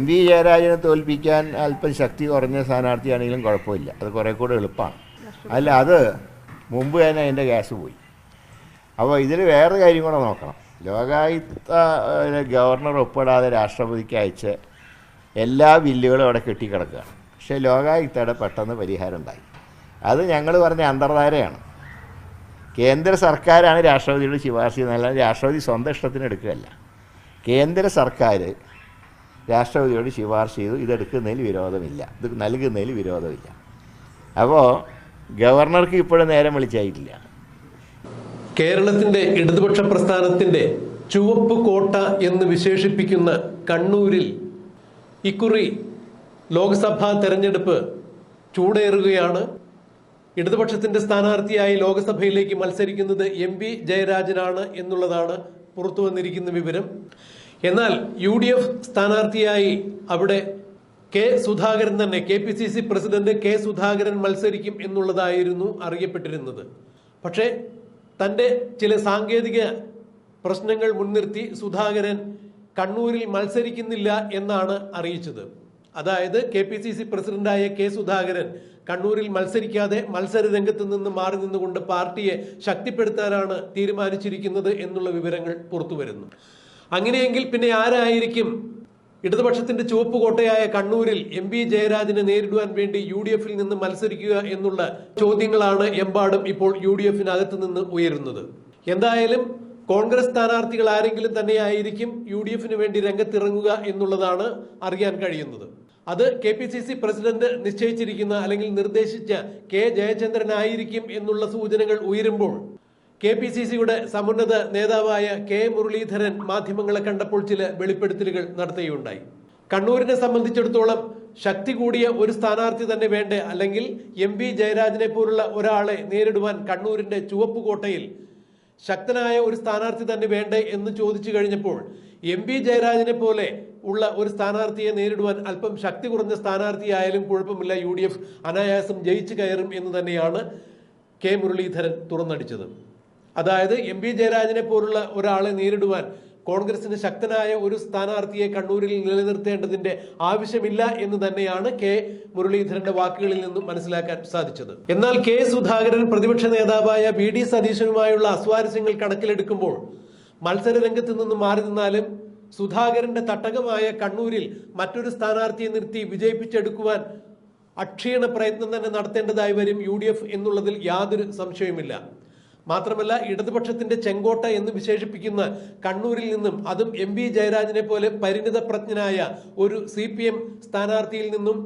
M V ജയരാജനെ തോൽപ്പിക്കാൻ അല്പം ശക്തി കുറഞ്ഞ സ്ഥാനാർത്ഥിയാണെങ്കിലും കുഴപ്പമില്ല. അത് കുറേ കൂടെ എളുപ്പമാണ്. അല്ല അത് മുമ്പ് തന്നെ അതിന്റെ ഗ്യാസ് പോയി. അപ്പോൾ ഇതിൽ വേറെ കാര്യം കൂടെ നോക്കണം. ലോകായുക്ത ഗവർണർ ഒപ്പിടാതെ രാഷ്ട്രപതിക്ക് അയച്ച എല്ലാ ബില്ലുകളും അവിടെ കെട്ടിക്കിടക്കുകയാണ്. പക്ഷേ ലോകായുക്തയുടെ പെട്ടെന്ന് പരിഹാരം ഉണ്ടായി. അത് ഞങ്ങൾ പറഞ്ഞ അന്തർധാരയാണ്. കേന്ദ്ര സർക്കാരാണ് രാഷ്ട്രപതിയുടെ ശുപാർശ ചെയ്യുന്നത്. രാഷ്ട്രപതി സ്വന്തം ഇഷ്ടത്തിന് എടുക്കുകയല്ല. കേന്ദ്ര സർക്കാർ രാഷ്ട്രപതിയോട് ശുപാർശ ചെയ്തു. ഇതെടുക്കുന്നതിൽ വിരോധമില്ല. ഇത് നൽകുന്നതിൽ വിരോധമില്ല. അപ്പോൾ ഗവർണർക്ക് ഇപ്പോഴും നേരം വിളിച്ചായിട്ടില്ല. കേരളത്തിന്റെ ഇടതുപക്ഷ പ്രസ്ഥാനത്തിന്റെ ചുവപ്പ് കോട്ട എന്ന് വിശേഷിപ്പിക്കുന്ന കണ്ണൂരിൽ ഇക്കുറി ലോക്സഭാ തെരഞ്ഞെടുപ്പ് ചൂടേറുകയാണ്. ഇടതുപക്ഷത്തിന്റെ സ്ഥാനാർത്ഥിയായി ലോക്സഭയിലേക്ക് മത്സരിക്കുന്നത് എം ജയരാജനാണ് എന്നുള്ളതാണ് പുറത്തു വന്നിരിക്കുന്ന വിവരം. എന്നാൽ യു ഡി എഫ് സ്ഥാനാർത്ഥിയായി അവിടെ കെ സുധാകരൻ തന്നെ K P C C president K Sudhakaran മത്സരിക്കും എന്നുള്ളതായിരുന്നു അറിയപ്പെട്ടിരുന്നത്. പക്ഷേ തന്റെ ചില സാങ്കേതിക പ്രശ്നങ്ങൾ മുൻനിർത്തി സുധാകരൻ കണ്ണൂരിൽ മത്സരിക്കുന്നില്ല എന്നാണ് അറിയിച്ചത്. അതായത് കെ പി സി സി പ്രസിഡന്റായ കെ സുധാകരൻ കണ്ണൂരിൽ മത്സരിക്കാതെ മത്സര രംഗത്ത് നിന്ന് മാറി നിന്നുകൊണ്ട് പാർട്ടിയെ ശക്തിപ്പെടുത്താനാണ് തീരുമാനിച്ചിരിക്കുന്നത് എന്നുള്ള വിവരങ്ങൾ പുറത്തു വരുന്നു അങ്ങനെയെങ്കിൽ പിന്നെ ആരായിരിക്കും? ഇടതുപക്ഷത്തിന്റെ ചുവപ്പ് കോട്ടയായ കണ്ണൂരിൽ എം പി ജയരാജനെ നേരിടുവാൻ വേണ്ടി യു ഡി എഫിൽ നിന്ന് മത്സരിക്കുക എന്നുള്ള ചോദ്യങ്ങളാണ് എമ്പാടും ഇപ്പോൾ യു ഡി എഫിനകത്ത് നിന്ന് ഉയരുന്നത്. എന്തായാലും കോൺഗ്രസ് സ്ഥാനാർത്ഥികൾ ആരെങ്കിലും തന്നെയായിരിക്കും യു ഡി എഫിന് വേണ്ടി രംഗത്തിറങ്ങുക എന്നുള്ളതാണ് അറിയാൻ കഴിയുന്നത്. അത് K P C C president നിശ്ചയിച്ചിരിക്കുന്ന അല്ലെങ്കിൽ നിർദ്ദേശിച്ച കെ ജയചന്ദ്രൻ ആയിരിക്കും എന്നുള്ള സൂചനകൾ ഉയരുമ്പോൾ കെ പി സി സിയുടെ സമുന്നത നേതാവായ കെ മുരളീധരൻ മാധ്യമങ്ങളെ കണ്ടപ്പോൾ ചില വെളിപ്പെടുത്തലുകൾ നടത്തുകയുണ്ടായി. കണ്ണൂരിനെ സംബന്ധിച്ചിടത്തോളം ശക്തി കൂടിയ ഒരു സ്ഥാനാർത്ഥി തന്നെ വേണ്ടേ? അല്ലെങ്കിൽ എം വി ജയരാജനെ പോലുള്ള ഒരാളെ നേരിടുവാൻ കണ്ണൂരിന്റെ ചുവപ്പ് കോട്ടയിൽ ശക്തനായ ഒരു സ്ഥാനാർത്ഥി തന്നെ വേണ്ടേ എന്ന് ചോദിച്ചു കഴിഞ്ഞപ്പോൾ എം വി ജയരാജനെ പോലെ ഉള്ള ഒരു സ്ഥാനാർത്ഥിയെ നേരിടുവാൻ അല്പം ശക്തി കുറഞ്ഞ സ്ഥാനാർത്ഥിയായാലും കുഴപ്പമില്ല. യു ഡി എഫ് അനായാസം ജയിച്ചു കയറും എന്ന് തന്നെയാണ് കെ മുരളീധരൻ തുറന്നടിച്ചത്. അതായത് എം പി ജയരാജനെ പോലുള്ള ഒരാളെ നേരിടുവാൻ കോൺഗ്രസിന് ശക്തനായ ഒരു സ്ഥാനാർത്ഥിയെ കണ്ണൂരിൽ നിലനിർത്തേണ്ടതിന്റെ ആവശ്യമില്ല എന്ന് തന്നെയാണ് കെ മുരളീധരന്റെ വാക്കുകളിൽ നിന്നും മനസ്സിലാക്കാൻ സാധിച്ചത്. എന്നാൽ കെ സുധാകരൻ പ്രതിപക്ഷ നേതാവായ ബി ഡി സതീശനുമായുള്ള അസ്വാരസ്യങ്ങൾ കണക്കിലെടുക്കുമ്പോൾ മത്സര രംഗത്ത് നിന്ന് മാറി നിന്നാലും സുധാകരന്റെ തട്ടകമായ കണ്ണൂരിൽ മറ്റൊരു സ്ഥാനാർത്ഥിയെ നിർത്തി വിജയിപ്പിച്ചെടുക്കുവാൻ അക്ഷീണ പ്രയത്നം തന്നെ നടത്തേണ്ടതായി വരും യു എന്നുള്ളതിൽ യാതൊരു സംശയവുമില്ല. മാത്രമല്ല ഇടതുപക്ഷത്തിന്റെ ചെങ്കോട്ട എന്ന് വിശേഷിപ്പിക്കുന്ന കണ്ണൂരിൽ നിന്നും അതും എം വി ജയരാജനെ പോലെ പരിണിത പ്രജ്ഞനായ ഒരു സി പി എം സ്ഥാനാർത്ഥിയിൽ നിന്നും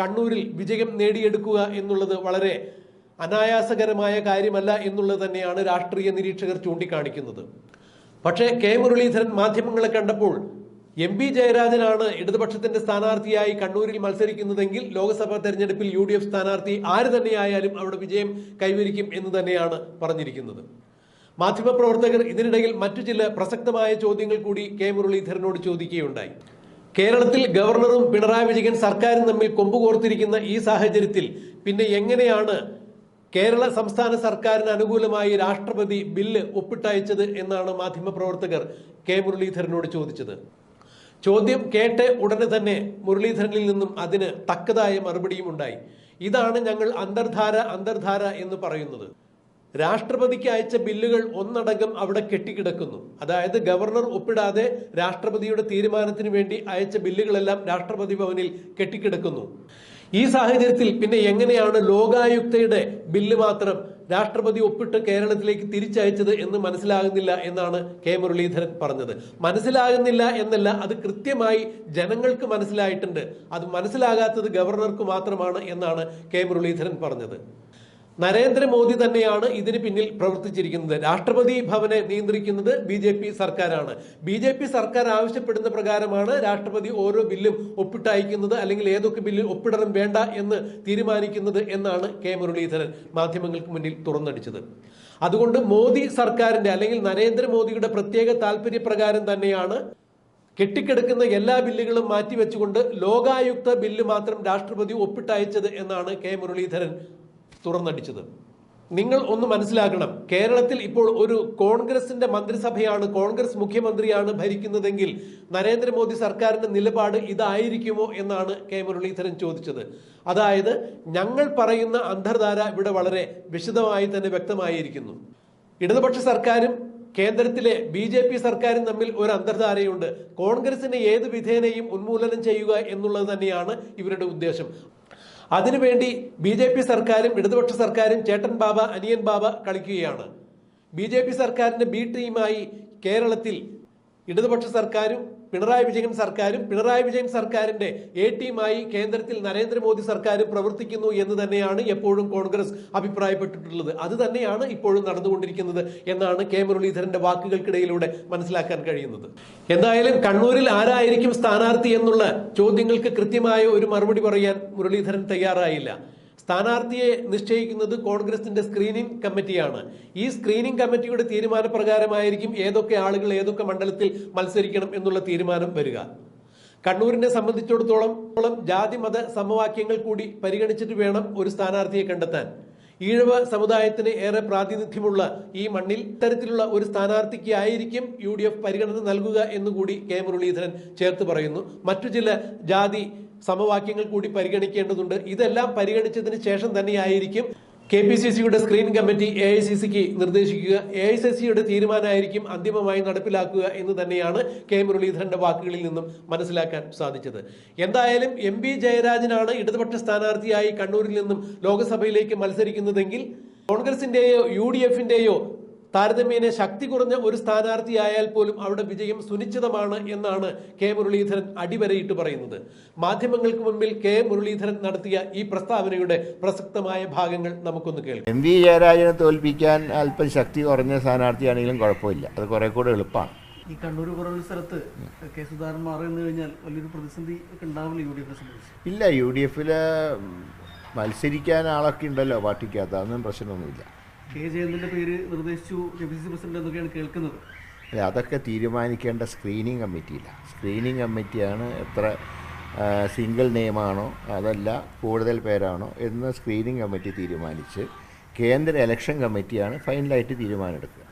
കണ്ണൂരിൽ വിജയം നേടിയെടുക്കുക എന്നുള്ളത് വളരെ അനായാസകരമായ കാര്യമല്ല എന്നുള്ളത് തന്നെയാണ് രാഷ്ട്രീയ നിരീക്ഷകർ ചൂണ്ടിക്കാണിക്കുന്നത്. പക്ഷേ കെ മുരളീധരൻ മാധ്യമങ്ങളെ കണ്ടപ്പോൾ എം പി ജയരാജനാണ് ഇടതുപക്ഷത്തിന്റെ സ്ഥാനാർത്ഥിയായി കണ്ണൂരിൽ മത്സരിക്കുന്നതെങ്കിൽ ലോക്സഭാ തെരഞ്ഞെടുപ്പിൽ യു ഡി എഫ് സ്ഥാനാർത്ഥി ആര് തന്നെയായാലും അവിടെ വിജയം കൈവരിക്കും എന്ന് തന്നെയാണ് പറഞ്ഞിരിക്കുന്നത്. മാധ്യമപ്രവർത്തകർ ഇതിനിടയിൽ മറ്റു ചില പ്രസക്തമായ ചോദ്യങ്ങൾ കൂടി കെ മുരളീധരനോട് ചോദിക്കുകയുണ്ടായി. കേരളത്തിൽ ഗവർണറും പിണറായി വിജയൻ സർക്കാരും തമ്മിൽ കൊമ്പുകോർത്തിരിക്കുന്ന ഈ സാഹചര്യത്തിൽ പിന്നെ എങ്ങനെയാണ് കേരള സംസ്ഥാന സർക്കാരിന് അനുകൂലമായി രാഷ്ട്രപതി ബില്ല് ഒപ്പിട്ടയച്ചത് എന്നാണ് മാധ്യമപ്രവർത്തകർ കെ മുരളീധരനോട് ചോദിച്ചത്. ചോദ്യം കേട്ട് ഉടനെ തന്നെ മുരളീധരനിൽ നിന്നും അതിന് തക്കതായ മറുപടിയും ഉണ്ടായി. ഇതാണ് ഞങ്ങൾ അന്തർധാര അന്തർധാര എന്ന് പറയുന്നത്. രാഷ്ട്രപതിക്ക് അയച്ച ബില്ലുകൾ ഒന്നടങ്കം അവിടെ കെട്ടിക്കിടക്കുന്നു. അതായത് ഗവർണർ ഒപ്പിടാതെ രാഷ്ട്രപതിയുടെ തീരുമാനത്തിന് വേണ്ടി അയച്ച ബില്ലുകളെല്ലാം രാഷ്ട്രപതി ഭവനിൽ കെട്ടിക്കിടക്കുന്നു. ഈ സാഹചര്യത്തിൽ പിന്നെ എങ്ങനെയാണ് ലോകായുക്തയുടെ ബില്ല് മാത്രം രാഷ്ട്രപതി ഒപ്പിട്ട് കേരളത്തിലേക്ക് തിരിച്ചയച്ചത് എന്ന് മനസ്സിലാകുന്നില്ല എന്നാണ് കെ മുരളീധരൻ പറഞ്ഞത്. മനസ്സിലാകുന്നില്ല എന്നല്ല അത് കൃത്യമായി ജനങ്ങൾക്ക് മനസ്സിലായിട്ടുണ്ട്. അത് മനസ്സിലാകാത്തത് ഗവർണർക്ക് മാത്രമാണ് എന്നാണ് കെ മുരളീധരൻ പറഞ്ഞത്. നരേന്ദ്രമോദി തന്നെയാണ് ഇതിന് പിന്നിൽ പ്രവർത്തിച്ചിരിക്കുന്നത്. രാഷ്ട്രപതി ഭവനെ നിയന്ത്രിക്കുന്നത് ബി ജെ പി സർക്കാരാണ്. ബി ജെ പി സർക്കാർ ആവശ്യപ്പെടുന്ന പ്രകാരമാണ് രാഷ്ട്രപതി ഓരോ ബില്ലും ഒപ്പിട്ടയക്കുന്നത് അല്ലെങ്കിൽ ഏതൊക്കെ ബില്ലിൽ ഒപ്പിടണം വേണ്ട എന്ന് തീരുമാനിക്കുന്നത് എന്നാണ് കെ മുരളീധരൻ മാധ്യമങ്ങൾക്ക് മുന്നിൽ തുറന്നടിച്ചത്. അതുകൊണ്ട് മോദി സർക്കാരിന്റെ അല്ലെങ്കിൽ നരേന്ദ്രമോദിയുടെ പ്രത്യേക താല്പര്യപ്രകാരം തന്നെയാണ് കെട്ടിക്കിടക്കുന്ന എല്ലാ ബില്ലുകളും മാറ്റിവെച്ചുകൊണ്ട് ലോകായുക്ത ബില്ല് മാത്രം രാഷ്ട്രപതി ഒപ്പിട്ടയച്ചത് എന്നാണ് കെ മുരളീധരൻ തുറന്നടിച്ചത്. നിങ്ങൾ ഒന്ന് മനസ്സിലാക്കണം കേരളത്തിൽ ഇപ്പോൾ ഒരു കോൺഗ്രസിന്റെ മന്ത്രിസഭയാണ് കോൺഗ്രസ് മുഖ്യമന്ത്രിയാണ് ഭരിക്കുന്നതെങ്കിൽ നരേന്ദ്രമോദി സർക്കാരിന്റെ നിലപാട് ഇതായിരിക്കുമോ എന്നാണ് കെ മുരളീധരൻ ചോദിച്ചത്. അതായത് ഞങ്ങൾ പറയുന്ന അന്തർധാര ഇവിടെ വളരെ വിശദമായി തന്നെ വ്യക്തമായിരിക്കുന്നു. ഇടതുപക്ഷ സർക്കാരും കേന്ദ്രത്തിലെ ബി ജെ പി സർക്കാരും തമ്മിൽ ഒരു അന്തർധാരയുണ്ട് കോൺഗ്രസിനെ ഏത് വിധേനയും ഉന്മൂലനം ചെയ്യുക എന്നുള്ളത് തന്നെയാണ് ഇവരുടെ ഉദ്ദേശം. അതിനുവേണ്ടി ബി ജെ പി സർക്കാരും ഇടതുപക്ഷ സർക്കാരും ചേട്ടൻ ബാബ അനിയൻ ബാബ കളിക്കുകയാണ്. ബി ജെ പി സർക്കാരിന്റെ ബി ടീമായി കേരളത്തിൽ ഇടതുപക്ഷ സർക്കാരും പിണറായി വിജയൻ സർക്കാരും പിണറായി വിജയൻ സർക്കാരിന്റെ എ ടീമായി കേന്ദ്രത്തിൽ നരേന്ദ്രമോദി സർക്കാരും പ്രവർത്തിക്കുന്നു എന്ന് തന്നെയാണ് എപ്പോഴും കോൺഗ്രസ് അഭിപ്രായപ്പെട്ടിട്ടുള്ളത്. അത് തന്നെയാണ് ഇപ്പോഴും നടന്നുകൊണ്ടിരിക്കുന്നത് എന്നാണ് കെ മുരളീധരന്റെ വാക്കുകൾക്കിടയിലൂടെ മനസ്സിലാക്കാൻ കഴിയുന്നത്. എന്തായാലും കണ്ണൂരിൽ ആരായിരിക്കും സ്ഥാനാർത്ഥി എന്നുള്ള ചോദ്യങ്ങൾക്ക് കൃത്യമായ ഒരു മറുപടി പറയാൻ മുരളീധരൻ തയ്യാറായില്ല. സ്ഥാനാർത്ഥിയെ നിശ്ചയിക്കുന്നത് കോൺഗ്രസിന്റെ സ്ക്രീനിംഗ് കമ്മിറ്റിയാണ് ഈ സ്ക്രീനിംഗ് കമ്മിറ്റിയുടെ തീരുമാനപ്രകാരമായിരിക്കും ഏതൊക്കെ ആളുകൾ ഏതൊക്കെ മണ്ഡലത്തിൽ മത്സരിക്കണം എന്നുള്ള തീരുമാനം വരിക. കണ്ണൂരിനെ സംബന്ധിച്ചിടത്തോളം ജാതി മത സമവാക്യങ്ങൾ കൂടി പരിഗണിച്ചിട്ട് വേണം ഒരു സ്ഥാനാർത്ഥിയെ കണ്ടെത്താൻ. ഈഴവ സമുദായത്തിന് ഏറെ പ്രാതിനിധ്യമുള്ള ഈ മണ്ണിൽ ഇത്തരത്തിലുള്ള ഒരു സ്ഥാനാർത്ഥിക്ക് ആയിരിക്കും യു ഡി എഫ് പരിഗണന നൽകുക എന്നുകൂടി കെ മുരളീധരൻ ചേർത്ത് പറയുന്നു. മറ്റു ചില ജാതി സമവാക്യങ്ങൾ കൂടി പരിഗണിക്കേണ്ടതുണ്ട്. ഇതെല്ലാം പരിഗണിച്ചതിന് ശേഷം തന്നെയായിരിക്കും കെ പി സി സിയുടെ screen committee A I C സിക്ക് നിർദ്ദേശിക്കുക. എ ഐ സി സിയുടെ തീരുമാനമായിരിക്കും അന്തിമമായി നടപ്പിലാക്കുക എന്ന് തന്നെയാണ് കെ മുരളീധരന്റെ വാക്കുകളിൽ നിന്നും മനസ്സിലാക്കാൻ സാധിച്ചത്. എന്തായാലും എം പി ജയരാജനാണ് ഇടതുപക്ഷ സ്ഥാനാർത്ഥിയായി കണ്ണൂരിൽ നിന്നും ലോക്സഭയിലേക്ക് മത്സരിക്കുന്നതെങ്കിൽ കോൺഗ്രസിന്റെയോ യു ഡി എഫിന്റെയോ താരതമ്യേന ശക്തി കുറഞ്ഞ ഒരു സ്ഥാനാർത്ഥിയായാൽ പോലും അവിടെ വിജയം സുനിശ്ചിതമാണ് എന്നാണ് കെ മുരളീധരൻ അടിവരയിട്ട് പറയുന്നത്. മാധ്യമങ്ങൾക്ക് മുമ്പിൽ കെ മുരളീധരൻ നടത്തിയ ഈ പ്രസ്താവനയുടെ പ്രസക്തമായ ഭാഗങ്ങൾ നമുക്കൊന്ന് കേൾക്കാം. എം വി ജയരാജനെ തോൽപ്പിക്കാൻ അല്പം ശക്തി കുറഞ്ഞ സ്ഥാനാർത്ഥിയാണെങ്കിലും കുഴപ്പമില്ല. അത് കുറെ കൂടെ എളുപ്പമാണ്. ഈ കണ്ണൂർ പോലുള്ള സ്ഥലത്ത് കെ സുധാകരൻ മാറി നിന്ന് കഴിഞ്ഞാൽ വലിയൊരു പ്രതിസന്ധി ഒക്കെ ഉണ്ടാവില്ല യു ഡി എഫിനെ സംബന്ധിച്ച്? ഇല്ല യു ഡി എഫിൽ മത്സരിക്കാൻ ആളൊക്കെ ഉണ്ടല്ലോ പാർട്ടിക്കകത്ത്. അതൊന്നും പ്രശ്നമൊന്നുമില്ല. കെ ജയന്തിന്റെ പേര് നിർദ്ദേശിച്ചു K P C C president എന്നൊക്കെയാണ് കേൾക്കുന്നത്. അല്ല, അതൊക്കെ തീരുമാനിക്കേണ്ട സ്ക്രീനിങ് കമ്മിറ്റിയില്ല സ്ക്രീനിങ് കമ്മിറ്റിയാണ് എത്ര സിംഗിൾ നെയിമാണോ അതല്ല കൂടുതൽ പേരാണോ എന്ന് സ്ക്രീനിങ് കമ്മിറ്റി തീരുമാനിച്ച് കേന്ദ്ര ഇലക്ഷൻ കമ്മിറ്റിയാണ് ഫൈനലായിട്ട് തീരുമാനമെടുക്കുക.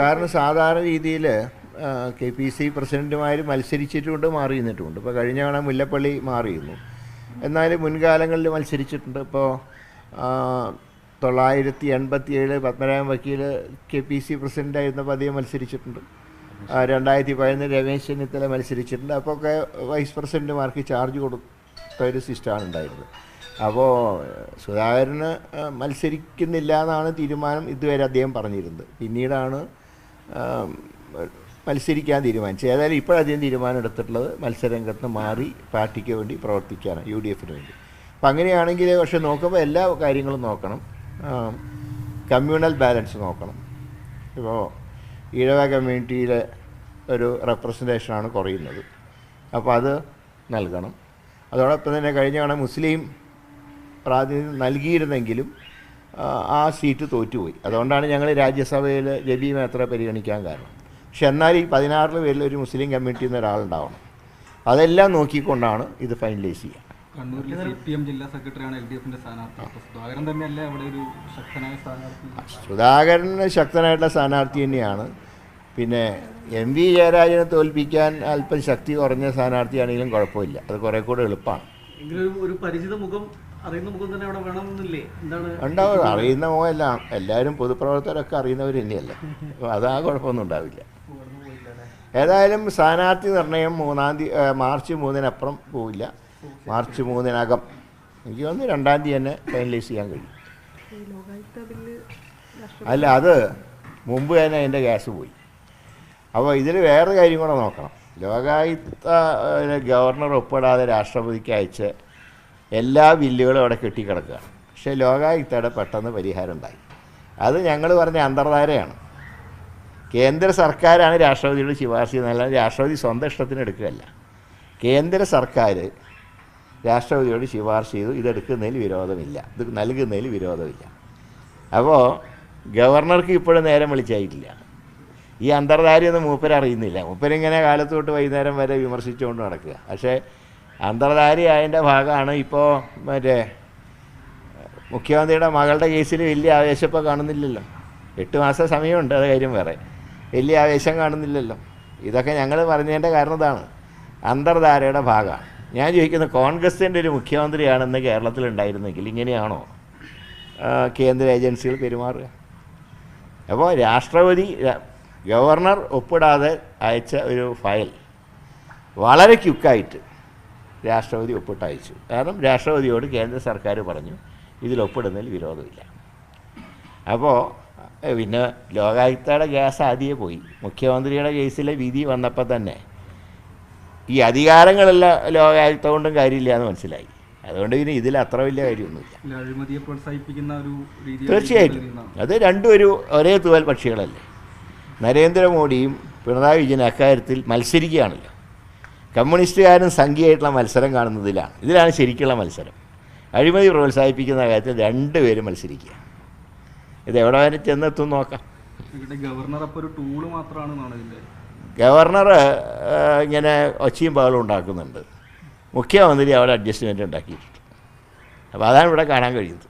കാരണം സാധാരണ രീതിയിൽ കെ പി സി പ്രസിഡന്റുമാർ മത്സരിച്ചിട്ടുണ്ട് മാറി നിന്നിട്ടുണ്ട്. ഇപ്പോൾ കഴിഞ്ഞ തവണ മുല്ലപ്പള്ളി മാറിയിരുന്നു. എന്നാലും മുൻകാലങ്ങളിൽ മത്സരിച്ചിട്ടുണ്ട്. ഇപ്പോൾ തൊള്ളായിരത്തി എൺപത്തി ഏഴ് പത്മനാഭൻ വക്കീൽ കെ പി സി പ്രസിഡന്റായിരുന്നപ്പോൾ മത്സരിച്ചിട്ടുണ്ട്. രണ്ടായിരത്തി പതിനൊന്ന് രമേശ് ചെന്നിത്തല മത്സരിച്ചിട്ടുണ്ട്. അപ്പോൾ ഒക്കെ വൈസ് പ്രസിഡന്റുമാർക്ക് ചാർജ് കൊടുത്ത ഒരു സിസ്റ്റമാണ് ഉണ്ടായിരുന്നത്. അപ്പോൾ സുധാകരന് മത്സരിക്കുന്നില്ല എന്നാണ് തീരുമാനം ഇതുവരെ അദ്ദേഹം പറഞ്ഞിരുന്നത്. പിന്നീടാണ് മത്സരിക്കാൻ തീരുമാനിച്ചത്. ഏതായാലും ഇപ്പോഴധികം തീരുമാനം എടുത്തിട്ടുള്ളത്. മത്സരരംഗത്ത് മാറി പാർട്ടിക്ക് വേണ്ടി പ്രവർത്തിക്കാനാണ് യു ഡി എഫിന് വേണ്ടി. അപ്പം അങ്ങനെയാണെങ്കിൽ പക്ഷെ നോക്കുമ്പോൾ എല്ലാ കാര്യങ്ങളും നോക്കണം. കമ്മ്യൂണൽ ബാലൻസ് നോക്കണം. ഇപ്പോൾ ഈഴവ കമ്മ്യൂണിറ്റിയിലെ ഒരു റെപ്രസെന്റേഷനാണ് കുറയുന്നത്. അപ്പോൾ അത് നൽകണം. അതോടൊപ്പം തന്നെ കഴിഞ്ഞ തവണ മുസ്ലിം പ്രാതിനിധ്യം നൽകിയിരുന്നെങ്കിലും ആ, സീറ്റ് തോറ്റുപോയി. അതുകൊണ്ടാണ് ഞങ്ങൾ രാജ്യസഭയിൽ മേത്ര പരിഗണിക്കാൻ കാരണം. പക്ഷെ എന്നാൽ ഈ പതിനാറിൽ പേരിൽ ഒരു മുസ്ലിം കമ്മ്യൂണിറ്റിയിൽ നിന്ന് ഒരാളുണ്ടാവണം. അതെല്ലാം നോക്കിക്കൊണ്ടാണ് ഇത് ഫൈനലൈസ് ചെയ്യുക കണ്ണൂരിൽ സി പി എം ജില്ലാ സെക്രട്ടറിയാണ് എൽ ഡി എഫിന്റെ സ്ഥാനാർത്ഥി. അപ്പോൾ സുധാകരൻ തന്നെയല്ലേ അവിടെ ഒരു ശക്തനായ സ്ഥാനാർത്ഥി? സുധാകരൻ ശക്തനായിട്ടുള്ള സ്ഥാനാർത്ഥി തന്നെയാണ്. പിന്നെ എം വി ജയരാജനെ തോൽപ്പിക്കാൻ അല്പം ശക്തി കുറഞ്ഞ സ്ഥാനാർത്ഥിയാണെങ്കിലും കുഴപ്പമില്ല. അത് കുറേ കൂടെ എളുപ്പമാണ്. എങ്കിലും ഒരു പരിചിത മുഖം അറിയുന്ന മുഖം തന്നെ അവിടെ വേണമെന്നില്ലേ? എന്താണ്? ഉണ്ടാവും. അറിയുന്ന മുഖമല്ല എല്ലാവരും പൊതുപ്രവർത്തകരൊക്കെ അറിയുന്നവർ തന്നെയല്ലേ? അപ്പോൾ അതാ കുഴപ്പമൊന്നും ഉണ്ടാവില്ല. ഏതായാലും സ്ഥാനാർത്ഥി നിർണയം മൂന്നാം തീയതി മാർച്ച് മൂന്നിനപ്പുറം പോവില്ല. മാർച്ച് മൂന്നിനകം. എനിക്ക് തോന്നുന്നു രണ്ടാം തീയതി തന്നെ ഫൈനലൈസ് ചെയ്യാൻ കഴിയും. അല്ല അത് മുമ്പ് തന്നെ അതിന്റെ ഗ്യാസ് പോയി. അപ്പോൾ ഇതിൽ വേറെ കാര്യം കൂടെ നോക്കണം. ലോകായുക്ത ഗവർണർ ഒപ്പിടാതെ രാഷ്ട്രപതിക്ക് അയച്ച എല്ലാ ബില്ലുകളും അവിടെ കെട്ടിക്കിടക്കുകയാണ്. പക്ഷേ ലോകായുക്തയുടെ പെട്ടെന്ന് പരിഹാരം ഉണ്ടായി അത് ഞങ്ങൾ പറഞ്ഞ അന്തർധാരയാണ്. കേന്ദ്ര സർക്കാരാണ് രാഷ്ട്രപതിയുടെ ശുപാർശ ചെയ്യുന്നത്. രാഷ്ട്രപതി സ്വന്തം ഇഷ്ടത്തിന് എടുക്കുകയല്ല. കേന്ദ്ര സർക്കാർ രാഷ്ട്രപതിയോട് ശുപാർശ ചെയ്തു. ഇതെടുക്കുന്നതിൽ വിരോധമില്ല. ഇത് നൽകുന്നതിൽ വിരോധമില്ല. അപ്പോൾ ഗവർണർക്ക് ഇപ്പോഴും നേരം വിളിച്ചായിട്ടില്ല. ഈ അന്തർധാരിയൊന്നും മൂപ്പരറിയുന്നില്ല. മൂപ്പരിങ്ങനെ കാലത്തോട്ട് തൊട്ട് വൈകുന്നേരം വരെ വിമർശിച്ചുകൊണ്ട് നടക്കുക. പക്ഷേ അന്തർധാരയായതിന്റെ ഭാഗമാണ് ഇപ്പോൾ മറ്റേ മുഖ്യമന്ത്രിയുടെ മകളുടെ കേസിൽ വലിയ ആവേശം ഇപ്പോൾ കാണുന്നില്ലല്ലോ. എട്ട് മാസം സമയമുണ്ട് അത് കാര്യം വേറെ. വലിയ ആവേശം കാണുന്നില്ലല്ലോ. ഇതൊക്കെ ഞങ്ങൾ പറഞ്ഞതിന്റെ കാരണം ഇതാണ്. അന്തർധാരയുടെ ഭാഗമാണ്. ഞാൻ ചോദിക്കുന്നത് കോൺഗ്രസിന്റെ ഒരു മുഖ്യമന്ത്രിയാണെന്ന് കേരളത്തിലുണ്ടായിരുന്നെങ്കിൽ ഇങ്ങനെയാണോ? കേന്ദ്ര ഏജൻസികൾ പെരുമാറുക. അപ്പോൾ രാഷ്ട്രപതി ഗവർണർ ഒപ്പിടാതെ അയച്ച ഒരു ഫയൽ വളരെ ക്യുക്കായിട്ട് രാഷ്ട്രപതി ഒപ്പിട്ട് അയച്ചു കാരണം രാഷ്ട്രപതിയോട് കേന്ദ്ര സർക്കാർ പറഞ്ഞു ഇതിൽ ഒപ്പിടുന്നതിൽ വിരോധമില്ല അപ്പോൾ പിന്നെ ലോകായുക്തയുടെ കേസ് ആദ്യമേ പോയി. മുഖ്യമന്ത്രിയുടെ കേസിലെ വിധി വന്നപ്പോൾ തന്നെ ഈ അധികാരങ്ങളെല്ലാം ലോകായുക്ത കൊണ്ടും കാര്യമില്ല എന്ന് മനസ്സിലായി. അതുകൊണ്ട് പിന്നെ ഇതിൽ അത്ര വലിയ കാര്യമൊന്നുമില്ല. പ്രോത്സാഹിപ്പിക്കുന്ന ഒരു തീർച്ചയായിട്ടും. അത് രണ്ടും ഒരു ഒരേ തൂവൽ പക്ഷികളല്ലേ. നരേന്ദ്രമോദിയും പിണറായി വിജയൻ അക്കാര്യത്തിൽ മത്സരിക്കുകയാണല്ലോ. കമ്മ്യൂണിസ്റ്റുകാരും സംഖ്യയായിട്ടുള്ള മത്സരം കാണുന്നതിലാണ്. ഇതിലാണ് ശരിക്കുള്ള മത്സരം. അഴിമതി പ്രോത്സാഹിപ്പിക്കുന്ന കാര്യത്തിൽ പേര് മത്സരിക്കുക. ഇത് എവിടെ വരെ ചെന്നെത്തും നോക്കാം. ഗവർണർ അപ്പോൾ ഒരു ടൂൾ മാത്രമാണെന്നാണ് ഇതിന്റെ ഗവർണർ ഇങ്ങനെ ഒച്ചയും പകലും ഉണ്ടാക്കുന്നുണ്ട്. മുഖ്യമന്ത്രി അവിടെ അഡ്ജസ്റ്റ്മെന്റ് ഉണ്ടാക്കിയിട്ടുണ്ട്. അപ്പോൾ അതാണ് ഇവിടെ കാണാൻ കഴിയുന്നത്.